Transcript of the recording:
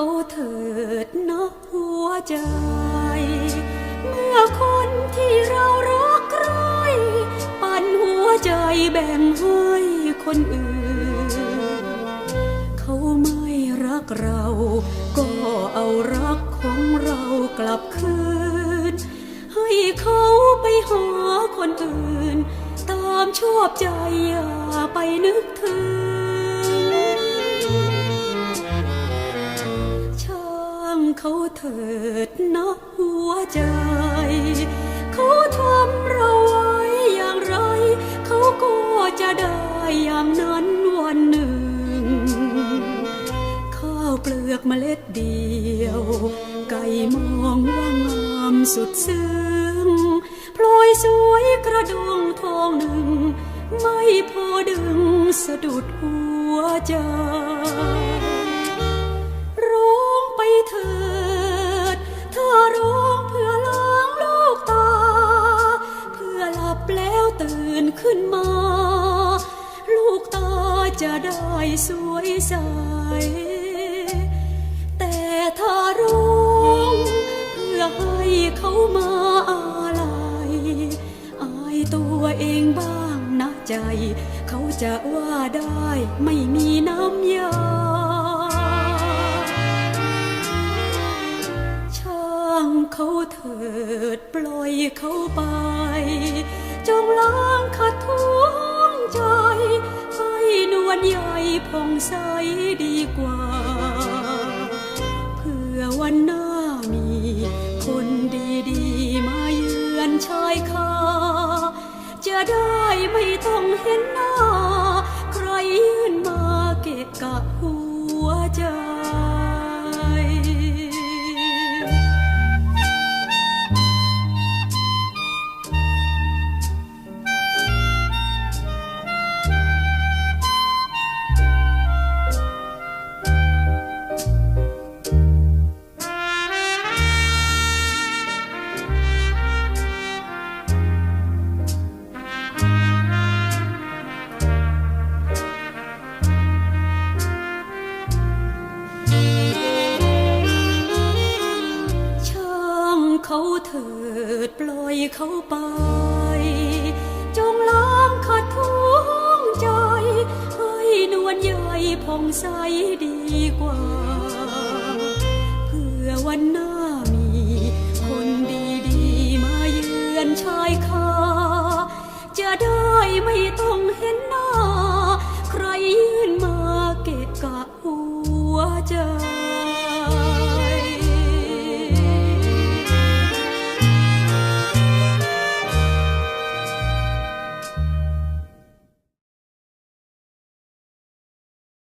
เขาเถิดนะหัวใจ เมื่อคนที่เรารักใครปันหัวใจแบ่งให้คนอื่น เขาไม่รักเรา ก็เอารักของเรากลับคืน ให้เขาไปหาคนอื่น ตามชอบใจอย่าไปนึกถึง เขาเถิดนะหัวใจ เขาทำเราไว้อย่างไร เขาก็จะได้อย่างนั้นวันหนึ่ง ข้าวเปลือกเมล็ดเดียว ไก่มองว่างามสุดซึ้งพลอยสวยกระดองทองหนึ่ง ไม่พอดึงสะดุดหัวใจ จะได้สวยใส แต่ถ้าร้องเพื่อให้เขามาอะไรอายตัวเองบ้างนะใจ เขาจะว่าได้ไม่มีน้ำยา ช่างเขาเถิดปล่อยเขาไป จงล้างขัดท้วง วนใหญ่ผ่องใสดีกว่า เพื่อวันหน้ามีคนดีๆ มาเยือนชายคาจะได้ไม่ต้องเห็นหน้า เถิดปล่อยเขาไป จงล้างขัดทุงใจ ให้นวลใยผ่องใสดีกว่า เพื่อวันหน้ามีคนดีๆ มาเยือนชายคาจะได้ไม่ต้องเห็นหน้า ใครยื่นมาเกะกะหัวใจ